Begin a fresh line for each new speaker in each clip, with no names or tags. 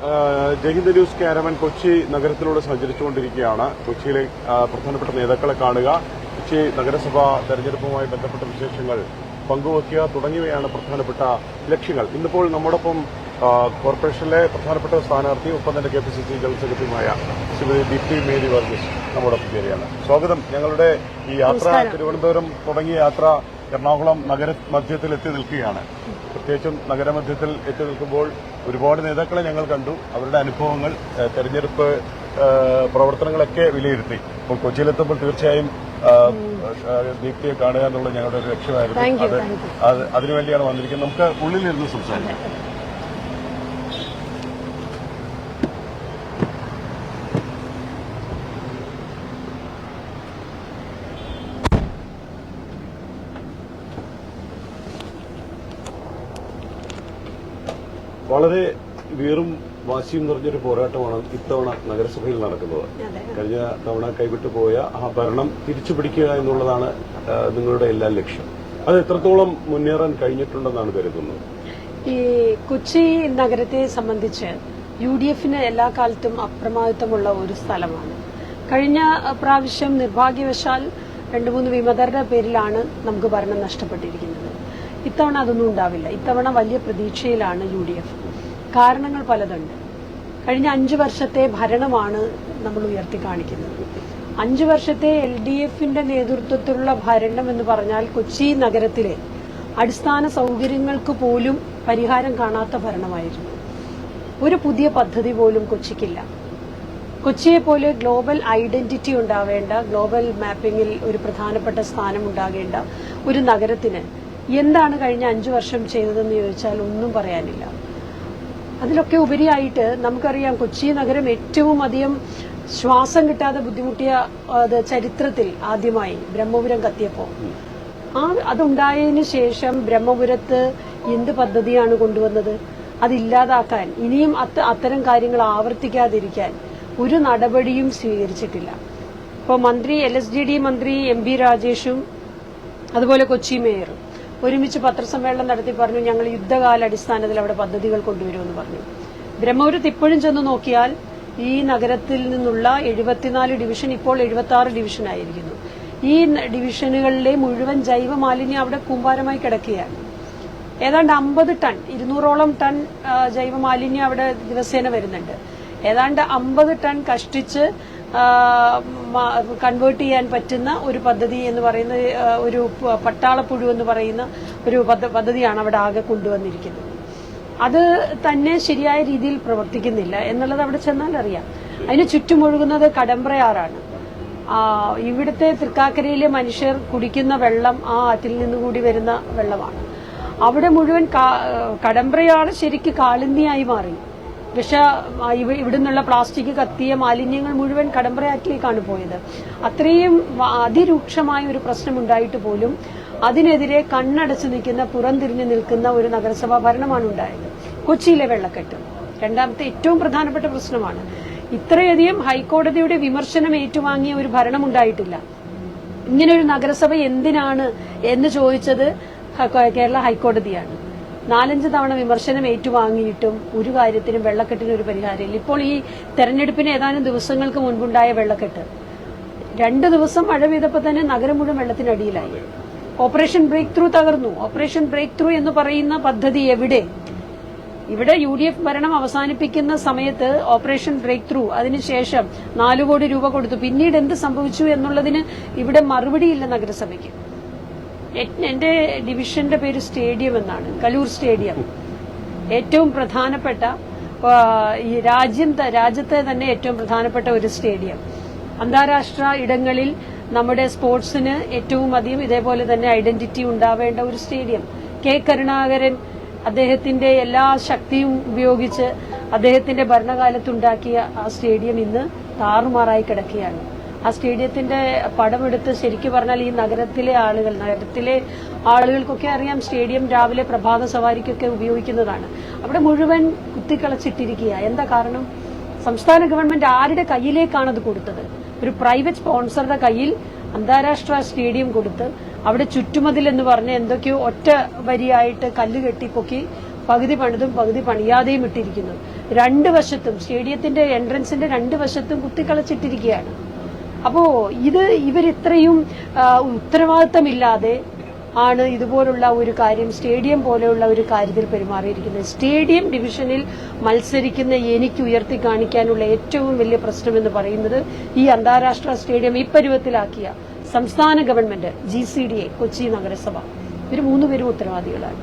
News caravan Kochi നഗരത്തിലൂടെ സഞ്ചരിച്ചുകൊണ്ടിരിക്കുകയാണ്. കൊച്ചിയിലെ പ്രധാനപ്പെട്ട നേതാക്കളെ കാണുക. കൊച്ചി നഗരസഭാ തെരഞ്ഞെടുപ്പുമായി ബന്ധപ്പെട്ട വിശേഷങ്ങൾ പങ്കുവയ്ക്കുക തുടങ്ങിയവയാണ് പ്രധാനപ്പെട്ട ലക്ഷ്യങ്ങൾ. ഇന്നിപ്പോൾ നമ്മോടൊപ്പം കോർപ്പറേഷനിലെ പ്രധാനപ്പെട്ട സ്ഥാനാർത്ഥി ഒപ്പം തന്നെ K P C C general സെക്രട്ടറിയുമായ ശ്രീമതി ദീപ്തി മേരി വർഗീസ് നമ്മോടൊപ്പം ചേരുകയാണ്. സ്വാഗതം. ഞങ്ങളുടെ ഈ യാത്ര തിരുവനന്തപുരം തുടങ്ങിയ യാത്ര എറണാകുളം നഗര മധ്യത്തിൽ എത്തി നിൽക്കുകയാണ്. പ്രത്യേകിച്ചും നഗരമധ്യത്തിൽ എത്തി നിൽക്കുമ്പോൾ ഒരുപാട് നേതാക്കളെ ഞങ്ങൾ കണ്ടു. അവരുടെ അനുഭവങ്ങൾ തെരഞ്ഞെടുപ്പ് പ്രവർത്തനങ്ങളൊക്കെ വിലയിരുത്തി. അപ്പോൾ കൊച്ചിയിലെത്തുമ്പോൾ തീർച്ചയായും ദീപ്തിയെ കാണുക എന്നുള്ളത് ഞങ്ങളുടെ ഒരു ലക്ഷ്യമായിരുന്നു. അത് അതിനുവേണ്ടിയാണ് വന്നിരിക്കുന്നത്. നമുക്ക് ഉള്ളിലിരുന്ന് സംസാരിക്കാം വളരെ വീറും വാശിയും നിറഞ്ഞൊരു പോരാട്ടമാണ് ഇത്തവണ നഗരസഭയിൽ നടക്കുന്നത്. കഴിഞ്ഞ തവണ കൈവിട്ടു പോയ ആ ഭരണം തിരിച്ചു പിടിക്കുക എന്നുള്ളതാണ് നിങ്ങളുടെ എല്ലാ ലക്ഷ്യം. അത് എത്രത്തോളം മുന്നേറാൻ കഴിഞ്ഞിട്ടുണ്ടെന്നാണ് കരുതുന്നത്?
ഈ കൊച്ചി നഗരത്തെ സംബന്ധിച്ച് യു ഡി എഫിന് എല്ലാ കാലത്തും അപ്രമാദിത്വമുള്ള ഒരു സ്ഥലമാണ്. കഴിഞ്ഞ പ്രാവശ്യം നിർഭാഗ്യവശാൽ രണ്ടു മൂന്ന് വിമതരുടെ പേരിലാണ് നമുക്ക് ഭരണം നഷ്ടപ്പെട്ടിരിക്കുന്നത്. ഇത്തവണ അതൊന്നും ഉണ്ടാവില്ല. ഇത്തവണ വലിയ പ്രതീക്ഷയിലാണ് യു ഡി എഫ് കാരണങ്ങൾ പലതുണ്ട്. കഴിഞ്ഞ അഞ്ച് വർഷത്തെ ഭരണമാണ് നമ്മൾ ഉയർത്തി കാണിക്കുന്നത്. അഞ്ച് വർഷത്തെ എൽ ഡി എഫിന്റെ നേതൃത്വത്തിലുള്ള ഭരണം എന്ന് പറഞ്ഞാൽ കൊച്ചി നഗരത്തിലെ അടിസ്ഥാന സൗകര്യങ്ങൾക്ക് പോലും പരിഹാരം കാണാത്ത ഭരണമായിരുന്നു. ഒരു പുതിയ പദ്ധതി പോലും കൊച്ചിക്കില്ല. കൊച്ചിയെ പോലെ ഗ്ലോബൽ ഐഡന്റിറ്റി ഉണ്ടാവേണ്ട ഗ്ലോബൽ മാപ്പിംഗിൽ ഒരു പ്രധാനപ്പെട്ട സ്ഥാനം ഉണ്ടാകേണ്ട ഒരു നഗരത്തിന് എന്താണ് കഴിഞ്ഞ അഞ്ചു വർഷം ചെയ്തതെന്ന് ചോദിച്ചാൽ ഒന്നും പറയാനില്ല. അതിലൊക്കെ ഉപരിയായിട്ട് നമുക്കറിയാം കൊച്ചി നഗരം ഏറ്റവും അധികം ശ്വാസം കിട്ടാതെ ബുദ്ധിമുട്ടിയ ചരിത്രത്തിൽ ആദ്യമായി ബ്രഹ്മപുരം കത്തിയപ്പോൾ ആ അതുണ്ടായതിനു ശേഷം ബ്രഹ്മപുരത്ത് എന്ത് പദ്ധതിയാണ് കൊണ്ടുവന്നത്? അതില്ലാതാക്കാൻ ഇനിയും അത്ത- അത്തരം കാര്യങ്ങൾ ആവർത്തിക്കാതിരിക്കാൻ ഒരു നടപടിയും സ്വീകരിച്ചിട്ടില്ല. ഇപ്പോൾ മന്ത്രി എൽ എസ് ഡി ഡി മന്ത്രി എം ബി രാജേഷും അതുപോലെ കൊച്ചി മേയർ ഒരുമിച്ച് പത്രസമ്മേളനം നടത്തി പറഞ്ഞു ഞങ്ങൾ യുദ്ധകാല അടിസ്ഥാനത്തിൽ അവിടെ പദ്ധതികൾ കൊണ്ടുവരുമെന്ന് പറഞ്ഞു. ബ്രഹ്മപുരത്ത് ഇപ്പോഴും ചെന്ന് നോക്കിയാൽ ഈ നഗരത്തിൽ നിന്നുള്ള എഴുപത്തിനാല് ഡിവിഷൻ ഇപ്പോൾ എഴുപത്തി ആറ് ഡിവിഷനായിരിക്കുന്നു ഈ ഡിവിഷനുകളിലെ മുഴുവൻ ജൈവ മാലിന്യം അവിടെ കൂമ്പാരമായി കിടക്കുകയാണ്. ഏതാണ്ട് അമ്പത് ടൺ ഇരുന്നൂറോളം ടൺ ജൈവ മാലിന്യം അവിടെ ദിവസേന വരുന്നുണ്ട്. ഏതാണ്ട് അമ്പത് ടൺ കഷ്ടിച്ച് കൺവേർട്ട് ചെയ്യാൻ പറ്റുന്ന ഒരു പദ്ധതി എന്ന് പറയുന്ന ഒരു പട്ടാളപ്പുഴു എന്ന് പറയുന്ന ഒരു പദ്ധതിയാണ് അവിടെ ആകെ കൊണ്ടുവന്നിരിക്കുന്നത്. അത് തന്നെ ശരിയായ രീതിയിൽ പ്രവർത്തിക്കുന്നില്ല. എന്നുള്ളത് അവിടെ ചെന്നാൽ അറിയാം. അതിന് ചുറ്റുമൊഴുകുന്നത് കടമ്പ്രയാറാണ്. ഇവിടുത്തെ തൃക്കാക്കരയിലെ മനുഷ്യർ കുടിക്കുന്ന വെള്ളം ആ ആറ്റിൽ നിന്നുകൂടി വരുന്ന വെള്ളമാണ്. അവിടെ മുഴുവൻ കടമ്പ്രയാറ് ശരിക്ക് കാളിന്തിയായി മാറി. വിഷ ഇവിടുന്നുള്ള പ്ലാസ്റ്റിക് കത്തിയ മാലിന്യങ്ങൾ മുഴുവൻ കടമ്പറയാറ്റിലേക്കാണ് പോയത്. അത്രയും അതിരൂക്ഷമായ ഒരു പ്രശ്നം ഉണ്ടായിട്ട് പോലും അതിനെതിരെ കണ്ണടച്ചു നിൽക്കുന്ന പുറംതിരിഞ്ഞു നിൽക്കുന്ന ഒരു നഗരസഭാ ഭരണമാണ് ഉണ്ടായത്. കൊച്ചിയിലെ വെള്ളക്കെട്ട്. രണ്ടാമത്തെ ഏറ്റവും പ്രധാനപ്പെട്ട പ്രശ്നമാണ്. ഇത്രയധികം ഹൈക്കോടതിയുടെ വിമർശനം ഏറ്റുവാങ്ങിയ ഒരു ഭരണം ഉണ്ടായിട്ടില്ല. ഇങ്ങനെ ഒരു നഗരസഭ എന്തിനാണ് എന്ന് ചോദിച്ചത് കേരള ഹൈക്കോടതിയാണ്. നാലഞ്ച് തവണ വിമർശനം ഏറ്റുവാങ്ങിയിട്ടും ഒരു കാര്യത്തിനും വെള്ളക്കെട്ടിന് ഒരു പരിഹാരമില്ല. ഇപ്പോൾ ഈ തെരഞ്ഞെടുപ്പിന് ഏതാനും ദിവസങ്ങൾക്ക് മുൻപുണ്ടായ വെള്ളക്കെട്ട്. രണ്ട് ദിവസം മഴ പെയ്തപ്പോൾ തന്നെ നഗരം മുഴുവൻ വെള്ളത്തിനടിയിലായി. ഓപ്പറേഷൻ ബ്രേക്ക് ത്രൂ തകർന്നു. ഓപ്പറേഷൻ ബ്രേക്ക് ത്രൂ എന്ന് പറയുന്ന പദ്ധതി എവിടെ? ഇവിടെ യു ഡി എഫ് ഭരണം അവസാനിപ്പിക്കുന്ന സമയത്ത് ഓപ്പറേഷൻ ബ്രേക്ക് ത്രൂ അതിനുശേഷം നാലു കോടി രൂപ കൊടുത്തു. പിന്നീട് എന്ത് സംഭവിച്ചു എന്നുള്ളതിന് ഇവിടെ മറുപടിയില്ല നഗരസഭയ്ക്ക്. എന്റെ ഡിവിഷന്റെ പേര് സ്റ്റേഡിയം എന്നാണ് കലൂർ സ്റ്റേഡിയം. ഏറ്റവും പ്രധാനപ്പെട്ട ഈ രാജ്യം രാജ്യത്തെ തന്നെ ഏറ്റവും പ്രധാനപ്പെട്ട ഒരു സ്റ്റേഡിയം. അന്താരാഷ്ട്ര ഇടങ്ങളിൽ നമ്മുടെ സ്പോർട്സിന് ഏറ്റവും അധികം ഇതേപോലെ തന്നെ ഐഡന്റിറ്റി ഉണ്ടാവേണ്ട ഒരു സ്റ്റേഡിയം. കെ കരുണാകരൻ അദ്ദേഹത്തിന്റെ എല്ലാ ശക്തിയും ഉപയോഗിച്ച് അദ്ദേഹത്തിന്റെ ഭരണകാലത്തുണ്ടാക്കിയ ആ സ്റ്റേഡിയം ഇന്ന് താറുമാറായി കിടക്കുകയാണ്. ആ സ്റ്റേഡിയത്തിന്റെ പടമെടുത്ത് ശരിക്കു പറഞ്ഞാൽ ഈ നഗരത്തിലെ ആളുകൾ നഗരത്തിലെ ആളുകൾക്കൊക്കെ അറിയാം സ്റ്റേഡിയം രാവിലെ പ്രഭാത സവാരിക്കൊക്കെ ഉപയോഗിക്കുന്നതാണ്. അവിടെ മുഴുവൻ കുത്തിക്കളച്ചിട്ടിരിക്കുക. എന്താ കാരണം? സംസ്ഥാന ഗവൺമെന്റ് ആരുടെ കയ്യിലേക്കാണ് അത് കൊടുത്തത്? ഒരു പ്രൈവറ്റ് സ്പോൺസറുടെ കയ്യിൽ അന്താരാഷ്ട്ര സ്റ്റേഡിയം കൊടുത്ത് അവിടെ ചുറ്റുമതിൽ എന്ന് പറഞ്ഞ് എന്തൊക്കെയോ ഒറ്റ വരിയായിട്ട് കല്ല് കെട്ടിപ്പൊക്കി പകുതി പണിതും പകുതി പണിയാതെയും ഇട്ടിരിക്കുന്നു. രണ്ട് വശത്തും സ്റ്റേഡിയത്തിന്റെ എൻട്രൻസിന്റെ രണ്ട് വശത്തും കുത്തിക്കളച്ചിട്ടിരിക്കുകയാണ്. അപ്പോ ഇത് ഇവരിത്രയും ഉത്തരവാദിത്തമില്ലാതെ ആണ് ഇതുപോലുള്ള ഒരു കാര്യം സ്റ്റേഡിയം പോലെയുള്ള ഒരു കാര്യത്തിൽ പെരുമാറിയിരിക്കുന്നത്. സ്റ്റേഡിയം ഡിവിഷനിൽ മത്സരിക്കുന്ന എനിക്ക് ഉയർത്തി കാണിക്കാനുള്ള ഏറ്റവും വലിയ പ്രശ്നമെന്ന് പറയുന്നത് ഈ അന്താരാഷ്ട്ര സ്റ്റേഡിയം ഇപ്പരുവത്തിലാക്കിയ സംസ്ഥാന government G C D A Kochi നഗരസഭ. ഇവർ മൂന്നുപേരും ഉത്തരവാദികളാണ്.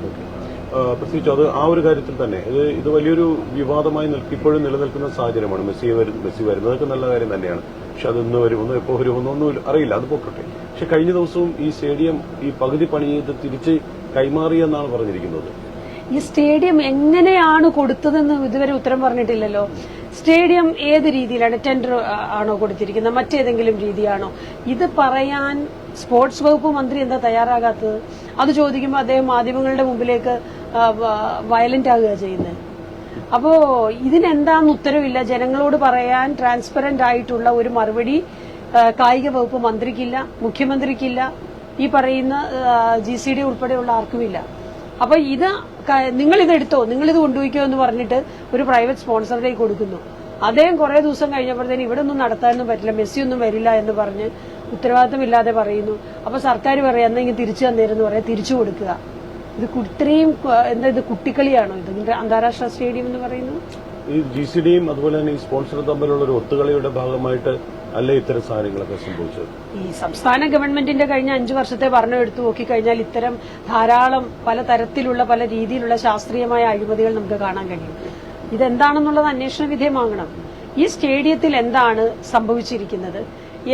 ആ, പ്രത്യേകിച്ച് അത് ആ ഒരു കാര്യത്തിൽ തന്നെ. ഇത് ഇത് വലിയൊരു വിവാദമായി ഇപ്പോഴും നിലനിൽക്കുന്ന സാഹചര്യമാണ്. മെസ്സി മെസ്സി വരുന്നതൊക്കെ നല്ല കാര്യം തന്നെയാണ്. പക്ഷെ അതൊന്ന് വരുമെന്നോ എപ്പോൾ വരുമെന്നോ ഒന്നും അറിയില്ല. അത് പോക്കട്ടെ. പക്ഷെ കഴിഞ്ഞ ദിവസവും ഈ സ്റ്റേഡിയം ഈ പകുതി പണി ചെയ്ത് തിരിച്ച് കൈമാറിയെന്നാണ് പറഞ്ഞിരിക്കുന്നത്.
ഈ സ്റ്റേഡിയം എങ്ങനെയാണ് കൊടുത്തതെന്ന് ഇതുവരെ ഉത്തരം പറഞ്ഞിട്ടില്ലല്ലോ. സ്റ്റേഡിയം ഏത് രീതിയിലാണ് ടെൻഡർ ആണോ കൊടുത്തിരിക്കുന്നത്? മറ്റേതെങ്കിലും രീതിയാണോ? ഇത് പറയാൻ സ്പോർട്സ് വകുപ്പ് മന്ത്രി എന്താ തയ്യാറാകാത്തത്? അത് ചോദിക്കുമ്പോൾ അദ്ദേഹം മാധ്യമങ്ങളുടെ മുമ്പിലേക്ക് വയലന്റ് ആകുക ചെയ്യുന്നത്. അപ്പോ ഇതിനെന്താന്ന് ഉത്തരവില്ല. ജനങ്ങളോട് പറയാൻ ട്രാൻസ്പെറന്റ് ആയിട്ടുള്ള ഒരു മറുപടി കായിക വകുപ്പ് മന്ത്രിക്കില്ല മുഖ്യമന്ത്രിക്കില്ല ഈ പറയുന്ന ജി സി ഡി ഉൾപ്പെടെയുള്ള ആർക്കുമില്ല. അപ്പൊ ഇത് നിങ്ങൾ ഇത് എടുത്തോ നിങ്ങൾ ഇത് കൊണ്ടുപോയിക്കോ എന്ന് പറഞ്ഞിട്ട് ഒരു പ്രൈവറ്റ് സ്പോൺസറിലേക്ക് കൊടുക്കുന്നു. അദ്ദേഹം കുറെ ദിവസം കഴിഞ്ഞപ്പോഴത്തേന് ഇവിടെ ഒന്നും നടത്താനൊന്നും പറ്റില്ല മെസ്സി ഒന്നും വരില്ല എന്ന് പറഞ്ഞ് ഉത്തരവാദിത്തമില്ലാതെ പറയുന്നു. അപ്പൊ സർക്കാർ പറയാം എന്നെങ്കിൽ തിരിച്ചു തന്നേരെന്ന് പറയാം തിരിച്ചു കൊടുക്കുക. ഇത് ഇത്രയും എന്താ ഇത് കുട്ടിക്കളിയാണോ? ഇത് അന്താരാഷ്ട്ര സ്റ്റേഡിയം എന്ന് പറയുന്നത്?
ഈ ജി സി ഡിയും അതുപോലെ തന്നെ ഈ സ്പോൺസർ തമ്മിലുള്ള ഒരു ഒത്തുകളിയുടെ ഭാഗമായിട്ട് അല്ല ഇത്തരം സാധനങ്ങളൊക്കെ സംഭവിച്ചത്?
ഈ സംസ്ഥാന ഗവൺമെന്റിന്റെ കഴിഞ്ഞ അഞ്ചു വർഷത്തെ ഭരണം എടുത്തു നോക്കിക്കഴിഞ്ഞാൽ ഇത്തരം ധാരാളം പല തരത്തിലുള്ള പല രീതിയിലുള്ള ശാസ്ത്രീയമായ അഴിമതികൾ നമുക്ക് കാണാൻ കഴിയും. ഇതെന്താണെന്നുള്ളത് അന്വേഷണ വിധേയമാകണം. ഈ സ്റ്റേഡിയത്തിൽ എന്താണ് സംഭവിച്ചിരിക്കുന്നത്?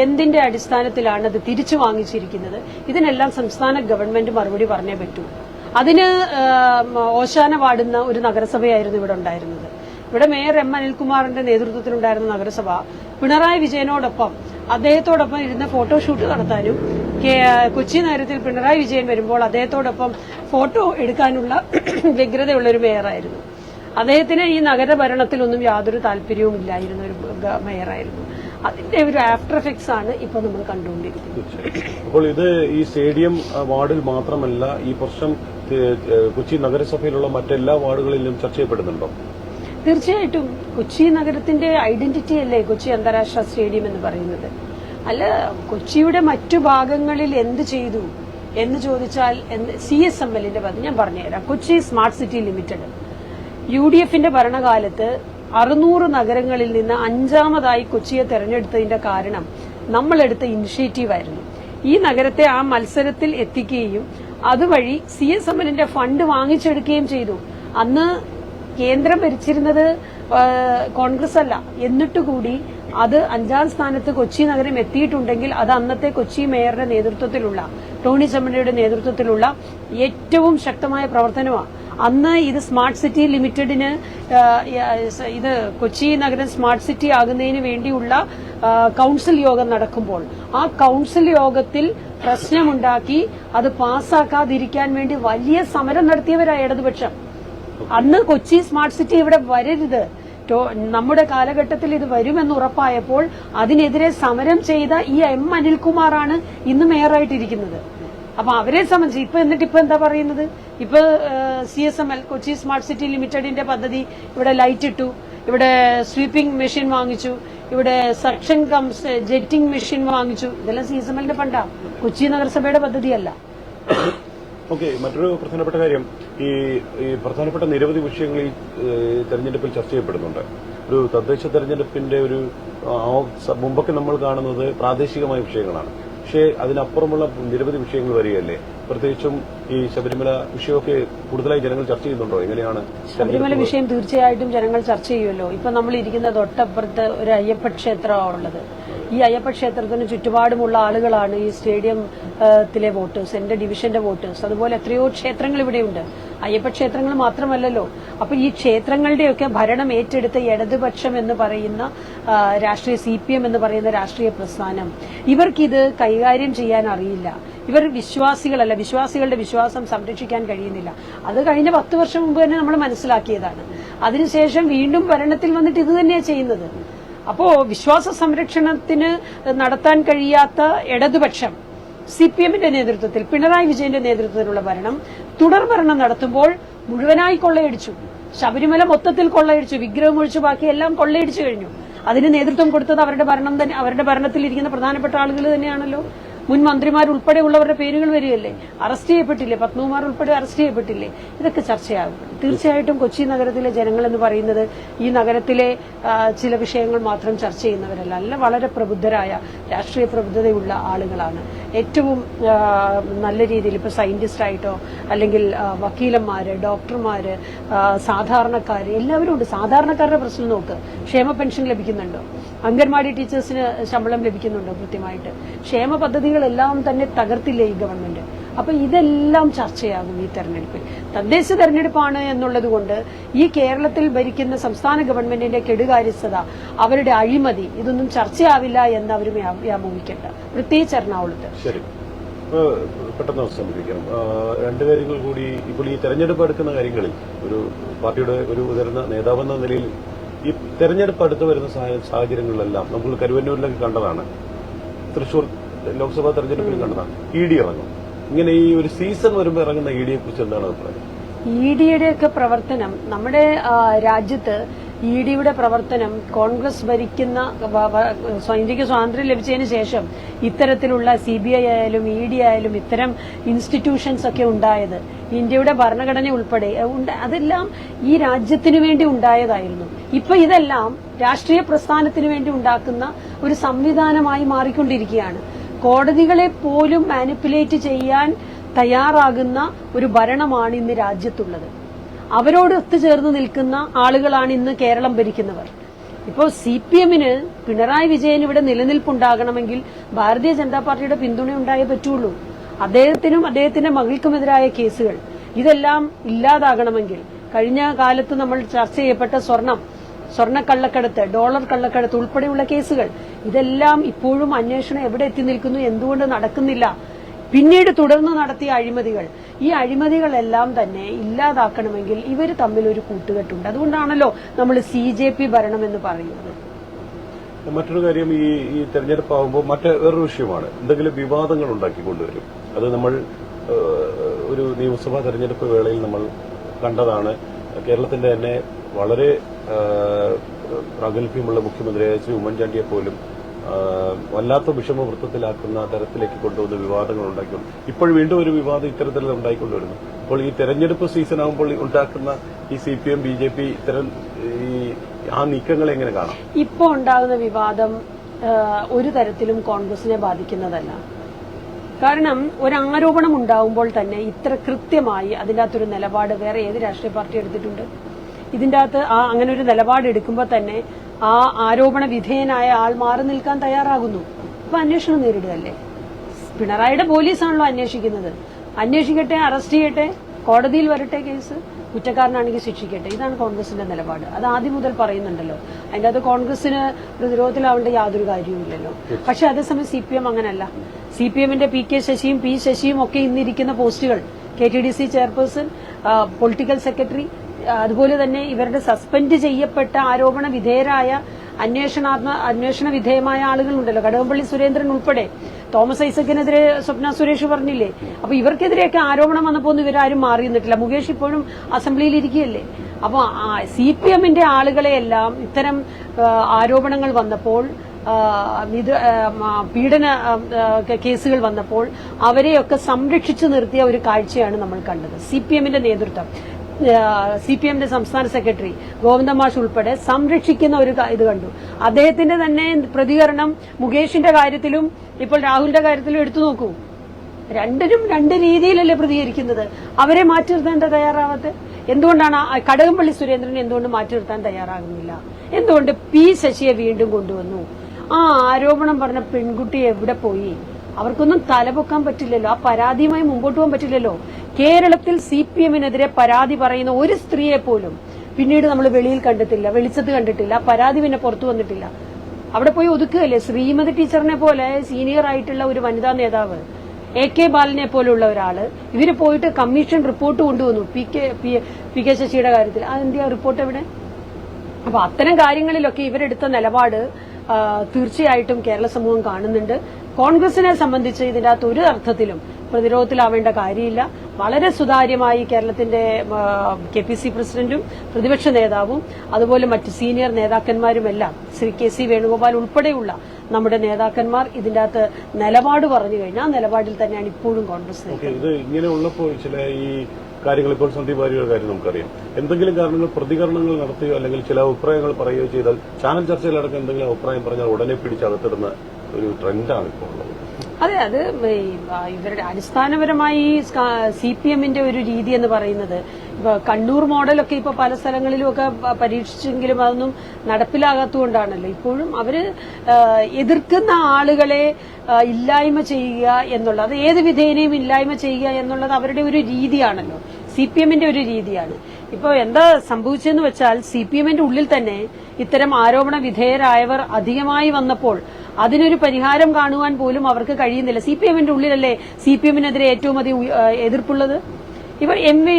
എന്തിന്റെ അടിസ്ഥാനത്തിലാണ് അത് തിരിച്ചു വാങ്ങിച്ചിരിക്കുന്നത്? ഇതിനെല്ലാം സംസ്ഥാന ഗവൺമെന്റ് മറുപടി പറഞ്ഞേ പറ്റൂ. അതിന് ഓശാന പാടുന്ന ഒരു നഗരസഭയായിരുന്നു ഇവിടെ ഉണ്ടായിരുന്നത്. ഇവിടെ മേയർ എം. അനിൽകുമാറിന്റെ നേതൃത്വത്തിലുണ്ടായിരുന്ന നഗരസഭ പിണറായി വിജയനോടൊപ്പം അദ്ദേഹത്തോടൊപ്പം ഇരുന്ന് ഫോട്ടോഷൂട്ട് നടത്താനും കൊച്ചി നഗരത്തിൽ പിണറായി വിജയൻ വരുമ്പോൾ അദ്ദേഹത്തോടൊപ്പം ഫോട്ടോ എടുക്കാനുള്ള വ്യഗ്രതയുള്ള ഒരു മേയറായിരുന്നു. അദ്ദേഹത്തിന് ഈ നഗരഭരണത്തിലൊന്നും യാതൊരു താല്പര്യവും ഇല്ലായിരുന്ന ഒരു മേയറായിരുന്നു. അതിന്റെ ഒരു ആഫ്റ്റർ എഫക്ട്സ് ആണ് ഇപ്പൊ നമ്മൾ കണ്ടുകൊണ്ടിരിക്കുന്നത്.
അപ്പോൾ ഇത് ഈ സ്റ്റേഡിയം വാർഡിൽ മാത്രമല്ല ഈ പ്രശ്നം കൊച്ചി നഗരസഭയിലുള്ള മറ്റെല്ലാ വാർഡുകളിലും ചർച്ച ചെയ്യപ്പെടുന്നുണ്ടോ?
തീർച്ചയായിട്ടും. കൊച്ചി നഗരത്തിന്റെ ഐഡന്റിറ്റി അല്ലേ കൊച്ചി അന്താരാഷ്ട്ര സ്റ്റേഡിയം എന്ന് പറയുന്നത്? അല്ല കൊച്ചിയുടെ മറ്റു ഭാഗങ്ങളിൽ എന്ത് ചെയ്തു എന്ന് ചോദിച്ചാൽ സി എസ് എം എല്ലിന്റെ പദ്ധതി ഞാൻ പറഞ്ഞുതരാം. Kochi smart city limited U D എഫിന്റെ ഭരണകാലത്ത് അറുന്നൂറ് നഗരങ്ങളിൽ നിന്ന് അഞ്ചാമതായി കൊച്ചിയെ തെരഞ്ഞെടുത്തതിന്റെ കാരണം നമ്മളെടുത്ത ഇനിഷ്യേറ്റീവ് ആയിരുന്നു. ഈ നഗരത്തെ ആ മത്സരത്തിൽ എത്തിക്കുകയും അതുവഴി സി എസ് എമ്മിന്റെ ഫണ്ട് വാങ്ങിച്ചെടുക്കുകയും ചെയ്തു. അന്ന് കേന്ദ്രം ഭരിച്ചിരുന്നത് കോൺഗ്രസ് അല്ല എന്നിട്ടുകൂടി അത് അഞ്ചാം സ്ഥാനത്ത് കൊച്ചി നഗരം എത്തിയിട്ടുണ്ടെങ്കിൽ അത് അന്നത്തെ കൊച്ചി മേയറുടെ നേതൃത്വത്തിലുള്ള ടോണി ചമ്മണിയുടെ നേതൃത്വത്തിലുള്ള ഏറ്റവും ശക്തമായ പ്രവർത്തനമാണ്. അന്ന് ഇത് സ്മാർട്ട് സിറ്റി ലിമിറ്റഡിന് ഇത് കൊച്ചി നഗരം സ്മാർട്ട് സിറ്റി ആകുന്നതിന് വേണ്ടിയുള്ള കൌൺസിൽ യോഗം നടക്കുമ്പോൾ ആ കൗൺസിൽ യോഗത്തിൽ പ്രശ്നമുണ്ടാക്കി അത് പാസ്സാക്കാതിരിക്കാൻ വേണ്ടി വലിയ സമരം നടത്തിയവരാണ് ഇടതുപക്ഷം. അന്ന് കൊച്ചി സ്മാർട്ട് സിറ്റി ഇവിടെ വരരുത്. നമ്മുടെ കാലഘട്ടത്തിൽ ഇത് വരുമെന്ന് ഉറപ്പായപ്പോൾ അതിനെതിരെ സമരം ചെയ്ത ഈ എം അനിൽകുമാറാണ് ഇന്ന് മേയറായിട്ടിരിക്കുന്നത്. അപ്പൊ അവരെ സംബന്ധിച്ച് ഇപ്പൊ എന്നിട്ട് ഇപ്പൊ എന്താ പറയുന്നത്? ഇപ്പൊ C S M L Kochi smart city ലിമിറ്റഡിന്റെ പദ്ധതി ഇവിടെ ലൈറ്റ് ഇട്ടു. ഇവിടെ സ്വീപ്പിംഗ് മെഷീൻ വാങ്ങിച്ചു. ഇവിടെ സക്ഷൻ കംസ് ജെറ്റിംഗ് മെഷീൻ വാങ്ങിച്ചു. ഇതെല്ലാം സി എസ് എം എല്ലിന്റെ ഫണ്ടാ. കൊച്ചി നഗരസഭയുടെ പദ്ധതിയല്ല.
ഓക്കെ മറ്റൊരു പ്രധാനപ്പെട്ട കാര്യം. ഈ ഈ പ്രധാനപ്പെട്ട നിരവധി വിഷയങ്ങൾ ഈ തെരഞ്ഞെടുപ്പിൽ ചർച്ച ചെയ്യപ്പെടുന്നുണ്ട്. ഒരു തദ്ദേശ തെരഞ്ഞെടുപ്പിന്റെ ഒരു മുമ്പൊക്കെ നമ്മൾ കാണുന്നത് പ്രാദേശികമായ വിഷയങ്ങളാണ്. പക്ഷേ അതിനപ്പുറമുള്ള നിരവധി വിഷയങ്ങൾ വരികയല്ലേ? പ്രത്യേകിച്ചും ഈ ശബരിമല വിഷയമൊക്കെ കൂടുതലായി ജനങ്ങൾ ചർച്ച ചെയ്യുന്നുണ്ടോ? എങ്ങനെയാണ്
ശബരിമല വിഷയം തീർച്ചയായിട്ടും ജനങ്ങൾ ചർച്ച ചെയ്യുമല്ലോ. ഇപ്പൊ നമ്മൾ ഇരിക്കുന്ന തൊട്ടപ്പുറത്ത് ഒരു അയ്യപ്പ ക്ഷേത്രമാണ് ഉള്ളത് ഈ അയ്യപ്പ ക്ഷേത്രത്തിന് ചുറ്റുപാടുമുള്ള ആളുകളാണ് ഈ സ്റ്റേഡിയത്തിലെ വോട്ടേഴ്സ് എന്റെ ഡിവിഷന്റെ വോട്ടേഴ്സ്. അതുപോലെ എത്രയോ ക്ഷേത്രങ്ങൾ ഇവിടെയുണ്ട്. അയ്യപ്പ ക്ഷേത്രങ്ങൾ മാത്രമല്ലല്ലോ. അപ്പൊ ഈ ക്ഷേത്രങ്ങളുടെയൊക്കെ ഭരണം ഏറ്റെടുത്ത ഇടതുപക്ഷം എന്ന് പറയുന്ന രാഷ്ട്രീയ സി പി എം എന്ന് പറയുന്ന രാഷ്ട്രീയ പ്രസ്ഥാനം. ഇവർക്കിത് കൈകാര്യം ചെയ്യാൻ അറിയില്ല. ഇവർ വിശ്വാസികളല്ല. വിശ്വാസികളുടെ വിശ്വാസം സംരക്ഷിക്കാൻ കഴിയുന്നില്ല. അത് കഴിഞ്ഞ പത്ത് വർഷം മുമ്പ് തന്നെ നമ്മൾ മനസ്സിലാക്കിയതാണ്. അതിനുശേഷം വീണ്ടും ഭരണത്തിൽ വന്നിട്ട് ഇത് തന്നെയാണ് ചെയ്യുന്നത്. അപ്പോ വിശ്വാസ സംരക്ഷണത്തിന് നടത്താൻ കഴിയാത്ത ഇടതുപക്ഷം സി പി എമ്മിന്റെ നേതൃത്വത്തിൽ പിണറായി വിജയന്റെ നേതൃത്വത്തിലുള്ള ഭരണം തുടർ ഭരണം നടത്തുമ്പോൾ മുഴുവനായി കൊള്ളയടിച്ചു. ശബരിമല മൊത്തത്തിൽ കൊള്ളയടിച്ചു വിഗ്രഹം ഒഴിച്ചു ബാക്കി എല്ലാം കൊള്ളയടിച്ചു കഴിഞ്ഞു. അതിന് നേതൃത്വം കൊടുത്തത് അവരുടെ ഭരണം തന്നെ അവരുടെ ഭരണത്തിൽ ഇരിക്കുന്ന പ്രധാനപ്പെട്ട ആളുകൾ തന്നെയാണല്ലോ. മുൻ മന്ത്രിമാർ ഉൾപ്പെടെയുള്ളവരുടെ പേരുകൾ വരികയല്ലേ? അറസ്റ്റ് ചെയ്യപ്പെട്ടില്ലേ? പത്മകുമാർ ഉൾപ്പെടെ അറസ്റ്റ് ചെയ്യപ്പെട്ടില്ലേ? ഇതൊക്കെ ചർച്ചയാകും. തീർച്ചയായിട്ടും കൊച്ചി നഗരത്തിലെ ജനങ്ങൾ എന്ന് പറയുന്നത് ഈ നഗരത്തിലെ ചില വിഷയങ്ങൾ മാത്രം ചർച്ച ചെയ്യുന്നവരല്ല. അല്ല വളരെ പ്രബുദ്ധരായ രാഷ്ട്രീയ പ്രബുദ്ധതയുള്ള ആളുകളാണ്. ഏറ്റവും നല്ല രീതിയിൽ ഇപ്പോൾ സയന്റിസ്റ്റ് ആയിട്ടോ അല്ലെങ്കിൽ വക്കീലന്മാര് ഡോക്ടർമാര് സാധാരണക്കാർ എല്ലാവരും ഉണ്ട്. സാധാരണക്കാരുടെ പ്രശ്നം നോക്ക്. ക്ഷേമ പെൻഷൻ ലഭിക്കുന്നുണ്ടോ? അംഗൻവാടി ടീച്ചേഴ്സിന് ശമ്പളം ലഭിക്കുന്നുണ്ടോ കൃത്യമായിട്ട്. ക്ഷേമ പദ്ധതികളെല്ലാം തന്നെ തകർത്തില്ലേ ഈ ഗവൺമെന്റ്? അപ്പൊ ഇതെല്ലാം ചർച്ചയാകും ഈ തെരഞ്ഞെടുപ്പിൽ തദ്ദേശ തെരഞ്ഞെടുപ്പാണ് എന്നുള്ളത് കൊണ്ട് ഈ കേരളത്തിൽ ഭരിക്കുന്ന സംസ്ഥാന ഗവൺമെന്റിന്റെ കെടുകാര്യസ്ഥത അവരുടെ അഴിമതി ഇതൊന്നും ചർച്ചയാവില്ല എന്ന് അവർ വ്യാമോഹിക്കേണ്ട. പ്രത്യേകിച്ച് എറണാകുളത്ത്.
പെട്ടെന്ന് അവസാനിപ്പിക്കണം രണ്ട് കാര്യങ്ങൾ കൂടി ഇപ്പോൾ ഈ തെരഞ്ഞെടുപ്പ് എടുക്കുന്ന കാര്യങ്ങളിൽ ഒരു പാർട്ടിയുടെ ഒരു ഉയർന്ന നേതാവെന്ന നിലയിൽ ഈ തെരഞ്ഞെടുപ്പ് അടുത്ത് വരുന്ന സാഹ- സാഹചര്യങ്ങളിലെല്ലാം നമ്മൾ കരുവന്നൂരിലൊക്കെ കണ്ടതാണ്. തൃശൂർ ലോക്സഭാ തെരഞ്ഞെടുപ്പിൽ കണ്ടതാണ്. ഇ ഡി ഇറങ്ങും. ഇങ്ങനെ ഈ ഒരു സീസൺ വരുമ്പോൾ ഇറങ്ങുന്ന ഇ ഡിയെ കുറിച്ച് എന്താണ് അഭിപ്രായം?
ഇ ഡിയുടെ ഒക്കെ പ്രവർത്തനം നമ്മുടെ രാജ്യത്ത് ഇ ഡിയുടെ പ്രവർത്തനം കോൺഗ്രസ് ഭരിക്കുന്ന ഇന്ത്യയ്ക്ക് സ്വാതന്ത്ര്യം ലഭിച്ചതിന് ശേഷം ഇത്തരത്തിലുള്ള സി ബി ഐ ആയാലും ഇ ഡി ആയാലും ഇത്തരം ഇൻസ്റ്റിറ്റ്യൂഷൻസ് ഒക്കെ ഉണ്ടായത് ഇന്ത്യയുടെ ഭരണഘടന ഉൾപ്പെടെ അതെല്ലാം ഈ രാജ്യത്തിനു വേണ്ടി ഉണ്ടായതായിരുന്നു. ഇപ്പൊ ഇതെല്ലാം രാഷ്ട്രീയ പ്രസ്ഥാനത്തിന് വേണ്ടി ഉണ്ടാക്കുന്ന ഒരു സംവിധാനമായി മാറിക്കൊണ്ടിരിക്കുകയാണ്. കോടതികളെ പോലും മാനിപ്പുലേറ്റ് ചെയ്യാൻ തയ്യാറാകുന്ന ഒരു ഭരണമാണ് ഇന്ന് രാജ്യത്തുള്ളത്. അവരോട് ഒത്തുചേർന്ന് നിൽക്കുന്ന ആളുകളാണ് ഇന്ന് കേരളം ഭരിക്കുന്നവർ. ഇപ്പോൾ സി പി എമ്മിന് പിണറായി വിജയൻ ഇവിടെ നിലനിൽപ്പുണ്ടാകണമെങ്കിൽ ഭാരതീയ ജനതാ പാർട്ടിയുടെ പിന്തുണ ഉണ്ടായേ പറ്റുള്ളൂ. അദ്ദേഹത്തിനും അദ്ദേഹത്തിന്റെ മകൾക്കുമെതിരായ കേസുകൾ. ഇതെല്ലാം ഇല്ലാതാകണമെങ്കിൽ കഴിഞ്ഞ കാലത്ത് നമ്മൾ ചർച്ച ചെയ്യപ്പെട്ട സ്വർണം സ്വർണ കള്ളക്കടത്ത് ഡോളർ കള്ളക്കടത്ത് ഉൾപ്പെടെയുള്ള കേസുകൾ. ഇതെല്ലാം ഇപ്പോഴും അന്വേഷണം എവിടെ എത്തി നിൽക്കുന്നു എന്തുകൊണ്ട് നടക്കുന്നില്ല? പിന്നീട് തുടർന്ന് നടത്തിയ അഴിമതികൾ. ഈ അഴിമതികളെല്ലാം തന്നെ ഇല്ലാതാക്കണമെങ്കിൽ ഇവർ തമ്മിൽ ഒരു കൂട്ടുകെട്ടുണ്ട്. അതുകൊണ്ടാണല്ലോ നമ്മൾ സി ജെ പി ഭരണം എന്ന് പറയുന്നത്.
മറ്റൊരു കാര്യം ഈ ഈ തെരഞ്ഞെടുപ്പാകുമ്പോൾ മറ്റേ വേറൊരു വിഷയമാണ്. എന്തെങ്കിലും വിവാദങ്ങൾ ഉണ്ടാക്കിക്കൊണ്ടുവരും. അത് നമ്മൾ ഒരു നിയമസഭാ തെരഞ്ഞെടുപ്പ് വേളയിൽ നമ്മൾ കണ്ടതാണ്. കേരളത്തിന്റെ തന്നെ വളരെ പ്രാഗൽഭ്യമുള്ള മുഖ്യമന്ത്രിയായ ശ്രീ ഉമ്മൻചാണ്ടിയെ പോലും വല്ലാത്ത വിഷമവൃത്തത്തിലാക്കുന്ന തരത്തിലേക്ക് കൊണ്ടുവന്ന വിവാദങ്ങൾ ഉണ്ടാക്കിക്കൊണ്ട് ഇപ്പോൾ വീണ്ടും ഒരു വിവാദം ഇത്തരത്തിൽ ഉണ്ടായിക്കൊണ്ടുവരുന്നു അപ്പോൾ ഈ തെരഞ്ഞെടുപ്പ് സീസൺ ആകുമ്പോൾ ഉണ്ടാക്കുന്ന ഈ C P M B J P ഇത്തരം ഈ ആ നീക്കങ്ങളെ എങ്ങനെ കാണാം?
ഇപ്പോൾ ഉണ്ടാകുന്ന വിവാദം ഒരു തരത്തിലും കോൺഗ്രസിനെ ബാധിക്കുന്നതല്ല. കാരണം ഒരു ആരോപണം ഉണ്ടാവുമ്പോൾ തന്നെ ഇത്ര കൃത്യമായി അതിന്റെ അകത്തൊരു നിലപാട് വേറെ ഏത് രാഷ്ട്രീയ പാർട്ടി എടുത്തിട്ടുണ്ട്? ഇതിന്റെ അകത്ത് ആ അങ്ങനെ ഒരു നിലപാട് എടുക്കുമ്പോൾ തന്നെ ആ ആരോപണ വിധേയനായ ആൾ മാറി നിൽക്കാൻ തയ്യാറാകുന്നു. അപ്പൊ അന്വേഷണം നേരിടുകയല്ലേ? പിണറായിയുടെ പോലീസാണല്ലോ അന്വേഷിക്കുന്നത്. അന്വേഷിക്കട്ടെ അറസ്റ്റ് ചെയ്യട്ടെ കോടതിയിൽ വരട്ടെ കേസ് കുറ്റക്കാരനാണെങ്കിൽ ശിക്ഷിക്കട്ടെ. ഇതാണ് കോൺഗ്രസിന്റെ നിലപാട്. അത് ആദ്യം മുതൽ പറയുന്നുണ്ടല്ലോ. അതിന്റെ അത് കോൺഗ്രസിന് പ്രതിരോധത്തിലാവേണ്ട യാതൊരു കാര്യവുമില്ലല്ലോ പക്ഷെ അതേസമയം സി പി എം അങ്ങനല്ല. സി പി എമ്മിന്റെ പി കെ ശശിയും പി ശശിയും ഒക്കെ ഇന്നിരിക്കുന്ന പോസ്റ്റുകൾ. K T D C chairperson political secretary അതുപോലെ തന്നെ ഇവരുടെ സസ്പെൻഡ് ചെയ്യപ്പെട്ട ആരോപണ വിധേയരായ അന്വേഷണാത്മ അന്വേഷണ വിധേയമായ ആളുകളുണ്ടല്ലോ. കടകംപള്ളി സുരേന്ദ്രൻ ഉൾപ്പെടെ. തോമസ് ഐസക്കിനെതിരെ സ്വപ്ന സുരേഷ് പറഞ്ഞില്ലേ? അപ്പൊ ഇവർക്കെതിരെയൊക്കെ ആരോപണം വന്നപ്പോൾ ഒന്നും ഇവരാരും മാറി നിന്നിട്ടില്ല. മുകേഷ് ഇപ്പോഴും അസംബ്ലിയിൽ ഇരിക്കുകയല്ലേ? അപ്പൊ സി പി എമ്മിന്റെ ആളുകളെയെല്ലാം ഇത്തരം ആരോപണങ്ങൾ വന്നപ്പോൾ പീഡന കേസുകൾ വന്നപ്പോൾ അവരെയൊക്കെ സംരക്ഷിച്ചു നിർത്തിയ ഒരു കാഴ്ചയാണ് നമ്മൾ കണ്ടത്. സി പി എമ്മിന്റെ നേതൃത്വം. സി പി എമ്മിന്റെ സംസ്ഥാന സെക്രട്ടറി ഗോവിന്ദമാഷ് ഉൾപ്പെടെ സംരക്ഷിക്കുന്ന ഒരു ഇത് കണ്ടു. അദ്ദേഹത്തിന്റെ തന്നെ പ്രതികരണം മുകേഷിന്റെ കാര്യത്തിലും ഇപ്പോൾ രാഹുലിന്റെ കാര്യത്തിലും എടുത്തു നോക്കൂ. രണ്ടിനും രണ്ട് രീതിയിലല്ലേ പ്രതികരിക്കുന്നത്. അവരെ മാറ്റി നിർത്താൻ തയ്യാറാവാത്ത എന്തുകൊണ്ടാണ് കടകംപള്ളി സുരേന്ദ്രൻ എന്തുകൊണ്ട് മാറ്റി നിർത്താൻ തയ്യാറാകുന്നില്ല? എന്തുകൊണ്ട് പി ശശിയെ വീണ്ടും കൊണ്ടുവന്നു? ആ ആരോപണം പറഞ്ഞ പെൺകുട്ടി എവിടെ പോയി? അവർക്കൊന്നും തലപൊക്കാൻ പറ്റില്ലല്ലോ. ആ പരാതിയുമായി മുമ്പോട്ട് പോകാൻ പറ്റില്ലല്ലോ. കേരളത്തിൽ സി പി എമ്മിനെതിരെ പരാതി പറയുന്ന ഒരു സ്ത്രീയെ പോലും പിന്നീട് നമ്മൾ വെളിയിൽ കണ്ടിട്ടില്ല വെളിച്ചത്ത് കണ്ടിട്ടില്ല പരാതി പിന്നെ പുറത്തു വന്നിട്ടില്ല. അവിടെ പോയി ഒതുക്കുകയല്ലേ? ശ്രീമതി ടീച്ചറിനെ പോലെ സീനിയർ ആയിട്ടുള്ള ഒരു വനിതാ നേതാവ് എ കെ ബാലനെ പോലുള്ള ഒരാൾ ഇവർ പോയിട്ട് കമ്മീഷൻ റിപ്പോർട്ട് കൊണ്ടുവന്നു. പി കെ പി കെ ശശിയുടെ കാര്യത്തിൽ. അതെന്തിയാ റിപ്പോർട്ട് എവിടെ? അപ്പൊ അത്തരം കാര്യങ്ങളിലൊക്കെ ഇവരെടുത്ത നിലപാട് തീർച്ചയായിട്ടും കേരള സമൂഹം കാണുന്നുണ്ട്. കോൺഗ്രസിനെ സംബന്ധിച്ച് ഇതിന്റെ അകത്ത് ഒരു അർത്ഥത്തിലും പ്രതിരോധത്തിലാവേണ്ട കാര്യമില്ല വളരെ സുതാര്യമായി കേരളത്തിന്റെ കെ പി സി പ്രസിഡന്റും പ്രതിപക്ഷ നേതാവും അതുപോലെ മറ്റ് സീനിയർ നേതാക്കന്മാരുമെല്ലാം ശ്രീ കെ സി വേണുഗോപാൽ ഉൾപ്പെടെയുള്ള നമ്മുടെ നേതാക്കന്മാർ ഇതിന്റെ അകത്ത് നിലപാട് പറഞ്ഞു കഴിഞ്ഞാൽ ആ നിലപാടിൽ തന്നെയാണ് ഇപ്പോഴും കോൺഗ്രസ്.
ഇത് ഇങ്ങനെ ഉള്ളപ്പോൾ ചില ഈ കാര്യങ്ങൾ ഇപ്പോൾ സന്ദീപ് വാര്യയുടെ കാര്യം നമുക്കറിയാം എന്തെങ്കിലും കാരണങ്ങൾ പ്രതികരണങ്ങൾ നടത്തുകയോ അല്ലെങ്കിൽ ചില അഭിപ്രായങ്ങൾ പറയുകയോ ചെയ്താൽ ചാനൽ ചർച്ചയിലടക്കം എന്തെങ്കിലും അഭിപ്രായം പറഞ്ഞാൽ ഉടനെ പിടിച്ചകത്തിടുന്ന ഒരു ട്രെൻഡാണ് ഇപ്പോൾ ഉള്ളത്.
അതെ അത് ഇവരുടെ അടിസ്ഥാനപരമായി സി പി എമ്മിന്റെ ഒരു രീതി എന്ന് പറയുന്നത് ഇപ്പൊ കണ്ണൂർ മോഡലൊക്കെ ഇപ്പൊ പല സ്ഥലങ്ങളിലും ഒക്കെ പരീക്ഷിച്ചെങ്കിലും അതൊന്നും നടപ്പിലാകാത്തതുകൊണ്ടാണല്ലോ. ഇപ്പോഴും അവർ എതിർക്കുന്ന ആളുകളെ ഇല്ലായ്മ ചെയ്യുക എന്നുള്ളത് അത് ഏത് വിധേനയും ഇല്ലായ്മ ചെയ്യുക എന്നുള്ളത് അവരുടെ ഒരു രീതിയാണല്ലോ. സി പി എമ്മിന്റെ ഒരു രീതിയാണ്. ഇപ്പൊ എന്താ സംഭവിച്ചതെന്ന് വെച്ചാൽ സി പി എമ്മിന്റെ ഉള്ളിൽ തന്നെ ഇത്തരം ആരോപണ വിധേയരായവർ അധികമായി വന്നപ്പോൾ അതിനൊരു പരിഹാരം കാണുവാൻ പോലും അവർക്ക് കഴിയുന്നില്ല. സി പി എമ്മിന്റെ ഉള്ളിലല്ലേ സി പി എമ്മിനെതിരെ ഏറ്റവും അധികം എതിർപ്പുള്ളത്? ഇവർ എം വി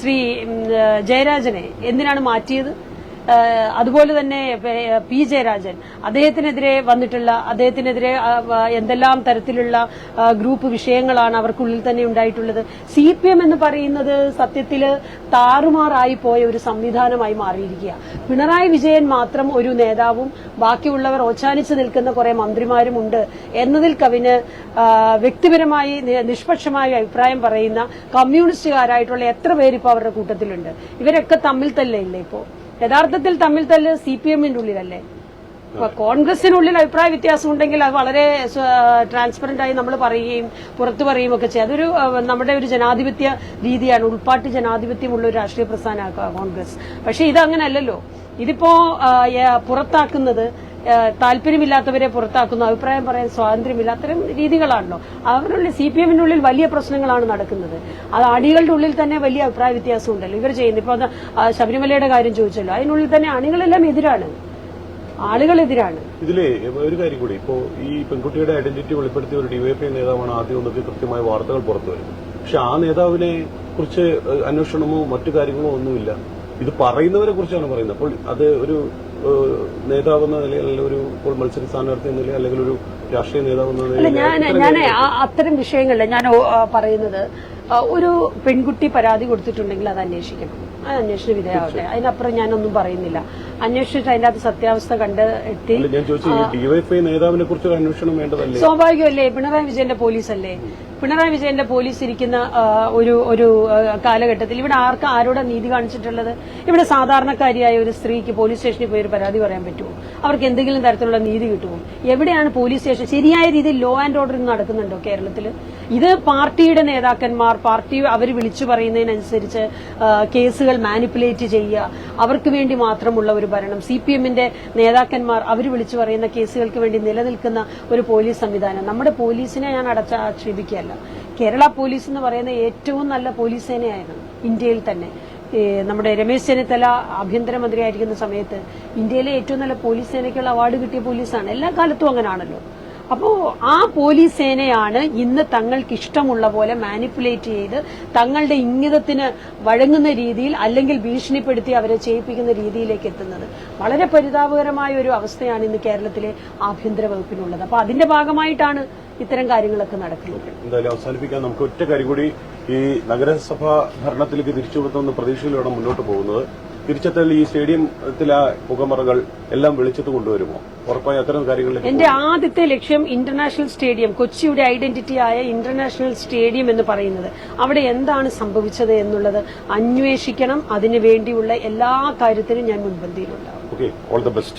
ശ്രീ ജയരാജനെ എന്തിനാണ് മാറ്റിയത്? അതുപോലെ തന്നെ പെ- ജയരാജൻ. അദ്ദേഹത്തിനെതിരെ വന്നിട്ടുള്ള അദ്ദേഹത്തിനെതിരെ എന്തെല്ലാം തരത്തിലുള്ള ഗ്രൂപ്പ് വിഷയങ്ങളാണ് അവർക്കുള്ളിൽ തന്നെ ഉണ്ടായിട്ടുള്ളത്. സി പി എം എന്ന് പറയുന്നത് സത്യത്തിൽ താറുമാറായി പോയ ഒരു സംവിധാനമായി മാറിയിരിക്കുക. പിണറായി വിജയൻ മാത്രം ഒരു നേതാവും ബാക്കിയുള്ളവർ ഓച്ചാനിച്ച് നിൽക്കുന്ന കുറെ മന്ത്രിമാരും ഉണ്ട് എന്നതിൽ കവിന് വ്യക്തിപരമായി നിഷ്പക്ഷമായി അഭിപ്രായം പറയുന്ന കമ്മ്യൂണിസ്റ്റുകാരായിട്ടുള്ള എത്ര പേര് ഇപ്പൊ അവരുടെ കൂട്ടത്തിലുണ്ട്? ഇവരൊക്കെ തമ്മിൽ തല്ലില്ലേ ഇപ്പോ? യഥാർത്ഥത്തിൽ തമ്മിൽ തല്ല് സി പി എമ്മിന്റെ ഉള്ളിലല്ലേ? കോൺഗ്രസിനുള്ളിൽ അഭിപ്രായ വ്യത്യാസം ഉണ്ടെങ്കിൽ അത് വളരെ ട്രാൻസ്പെറന്റ് ആയി നമ്മൾ പറയുകയും പുറത്തു പറയുകയും ഒക്കെ ചെയ്യും. അതൊരു നമ്മുടെ ഒരു ജനാധിപത്യ രീതിയാണ്. ഉൾപ്പാട്ട് ജനാധിപത്യമുള്ള ഒരു രാഷ്ട്രീയ പ്രസ്ഥാനമാക്കുക കോൺഗ്രസ്. പക്ഷെ ഇത് ഇതിപ്പോ പുറത്താക്കുന്നത് താല്പര്യമില്ലാത്തവരെ പുറത്താക്കുന്നു അഭിപ്രായം പറയാൻ സ്വാതന്ത്ര്യമില്ല അത്തരം രീതികളാണല്ലോ. അവരുടെ സി പി എമ്മിനുള്ളിൽ വലിയ പ്രശ്നങ്ങളാണ് നടക്കുന്നത്. അത് അണികളുടെ ഉള്ളിൽ തന്നെ വലിയ അഭിപ്രായ വ്യത്യാസം ഉണ്ടല്ലോ ഇവർ ചെയ്യുന്നു ഇപ്പൊ ശബരിമലയുടെ കാര്യം ചോദിച്ചല്ലോ. അതിനുള്ളിൽ തന്നെ അണികളെല്ലാം എതിരാണ്. ആളുകളെതിരാണ്.
ഇതിലേ ഒരു കാര്യം കൂടി. ഇപ്പോ ഈ പെൺകുട്ടിയുടെ ഐഡന്റിറ്റി വെളിപ്പെടുത്തിയ ഒരു ഡിവൈഎഫ്ഐ നേതാവാണ് ആദ്യം ഒന്നൊക്കെ കൃത്യമായ വാർത്തകൾ പുറത്തു വരുന്നത്. പക്ഷെ ആ നേതാവിനെ കുറിച്ച് അന്വേഷണമോ മറ്റു കാര്യങ്ങളോ ഒന്നുമില്ല. ഇത് പറയുന്നവരെ കുറിച്ചാണ് പറയുന്നത്. അപ്പോൾ അത് ഒരു നേതാവ് എന്ന നിലയിൽ അല്ലെങ്കിൽ ഒരു ഇപ്പോൾ മത്സര സ്ഥാനാർത്ഥി എന്ന നിലയിൽ അല്ലെങ്കിൽ ഒരു രാഷ്ട്രീയ നേതാവ് എന്ന നിലയിൽ
ഞാൻ ഞാൻ അത്തരം വിഷയങ്ങളിൽ ഞാൻ പറയുന്നത് ഒരു പെൺകുട്ടി പരാതി കൊടുത്തിട്ടുണ്ടെങ്കിൽ അത് അന്വേഷിക്കണം. അത് അന്വേഷണ വിധേയമാവട്ടെ. അതിനപ്പുറം ഞാനൊന്നും പറയുന്നില്ല. അന്വേഷിച്ചിട്ട് അതിന്റെ അത് സത്യാവസ്ഥ കണ്ട് എത്തി.
ഞാൻ ചോദിച്ചു ഈ ഡിവൈഎഫ്ഐ നേതാവിനെ കുറിച്ച് ഒരു അന്വേഷണം വേണ്ടതല്ലേ?
സ്വാഭാവികമല്ലേ? പിണറായി വിജയന്റെ പോലീസല്ലേ? പിണറായി വിജയന്റെ പോലീസ് ഇരിക്കുന്ന ഒരു ഒരു കാലഘട്ടത്തിൽ ഇവിടെ ആർക്ക് ആരോടെ നീതി കാണിച്ചിട്ടുള്ളത്? ഇവിടെ സാധാരണക്കാരിയായ ഒരു സ്ത്രീക്ക് പോലീസ് സ്റ്റേഷനിൽ പോയി ഒരു പരാതി പറയാൻ പറ്റുമോ? അവർക്ക് എന്തെങ്കിലും തരത്തിലുള്ള നീതി കിട്ടുമോ? എവിടെയാണ് പോലീസ് സ്റ്റേഷൻ? ശരിയായ രീതിയിൽ ലോ ആൻഡ് ഓർഡർ നടക്കുന്നുണ്ടോ കേരളത്തിൽ ഇത് പാർട്ടിയുടെ നേതാക്കന്മാർ പാർട്ടി അവർ വിളിച്ചു പറയുന്നതിനനുസരിച്ച് കേസുകൾ മാനിപ്പുലേറ്റ് ചെയ്യുക. അവർക്ക് വേണ്ടി മാത്രമുള്ള ഒരു ഭരണം. സി പി എമ്മിന്റെ നേതാക്കന്മാർ അവർ വിളിച്ചു പറയുന്ന കേസുകൾക്ക് വേണ്ടി നിലനിൽക്കുന്ന ഒരു പോലീസ് സംവിധാനം. നമ്മുടെ പോലീസിനെ ഞാൻ അടച്ച ആക്ഷേപിക്കുകയല്ല കേരള പോലീസ് എന്ന് പറയുന്ന ഏറ്റവും നല്ല പോലീസ് സേനയായിരുന്നു ഇന്ത്യയിൽ തന്നെ. നമ്മുടെ രമേശ് ചെന്നിത്തല ആഭ്യന്തരമന്ത്രിയായിരിക്കുന്ന സമയത്ത് ഇന്ത്യയിലെ ഏറ്റവും നല്ല പോലീസ് സേനയ്ക്കുള്ള അവാർഡ് കിട്ടിയ പോലീസാണ്. എല്ലാ കാലത്തും അങ്ങനെയാണല്ലോ അപ്പോ ആ പോലീസ് സേനയാണ് ഇന്ന് തങ്ങൾക്ക് ഇഷ്ടമുള്ള പോലെ മാനിപ്പുലേറ്റ് ചെയ്ത് തങ്ങളുടെ ഇംഗിതത്തിന് വഴങ്ങുന്ന രീതിയിൽ അല്ലെങ്കിൽ ഭീഷണിപ്പെടുത്തി അവരെ ചെയ്യിപ്പിക്കുന്ന രീതിയിലേക്ക് എത്തുന്നത്. വളരെ പരിതാപകരമായ ഒരു അവസ്ഥയാണ് ഇന്ന് കേരളത്തിലെ ആഭ്യന്തര വകുപ്പിനുള്ളത്. അപ്പൊ അതിന്റെ ഭാഗമായിട്ടാണ് ഇത്തരം കാര്യങ്ങളൊക്കെ നടക്കുന്നത്.
എന്തായാലും അവസാനിപ്പിക്കാൻ നമുക്ക് ഒറ്റ കാര്യം കൂടി ഈ നഗരസഭാ ഭരണത്തിലേക്ക് തിരിച്ചുവിടുന്ന പ്രതീക്ഷയിലൂടെ മുന്നോട്ട് പോകുന്നത്. തിരിച്ചെത്തൽ ഈ സ്റ്റേഡിയത്തിലെ പുകമറകൾ എല്ലാം വെളിച്ചത്ത് കൊണ്ടുവരുമോ? ഉറപ്പായി അത്തരം കാര്യങ്ങൾ
എന്റെ ആദ്യത്തെ ലക്ഷ്യം ഇന്റർനാഷണൽ സ്റ്റേഡിയം കൊച്ചിയുടെ ഐഡന്റിറ്റി ആയ ഇന്റർനാഷണൽ സ്റ്റേഡിയം എന്ന് പറയുന്നത്. അവിടെ എന്താണ് സംഭവിച്ചത് എന്നുള്ളത് അന്വേഷിക്കണം. അതിനു വേണ്ടിയുള്ള എല്ലാ കാര്യത്തിനും ഞാൻ മുൻപന്തിയിലുണ്ടാവും
ഓക്കെ ഓൾ ദ ബെസ്റ്റ്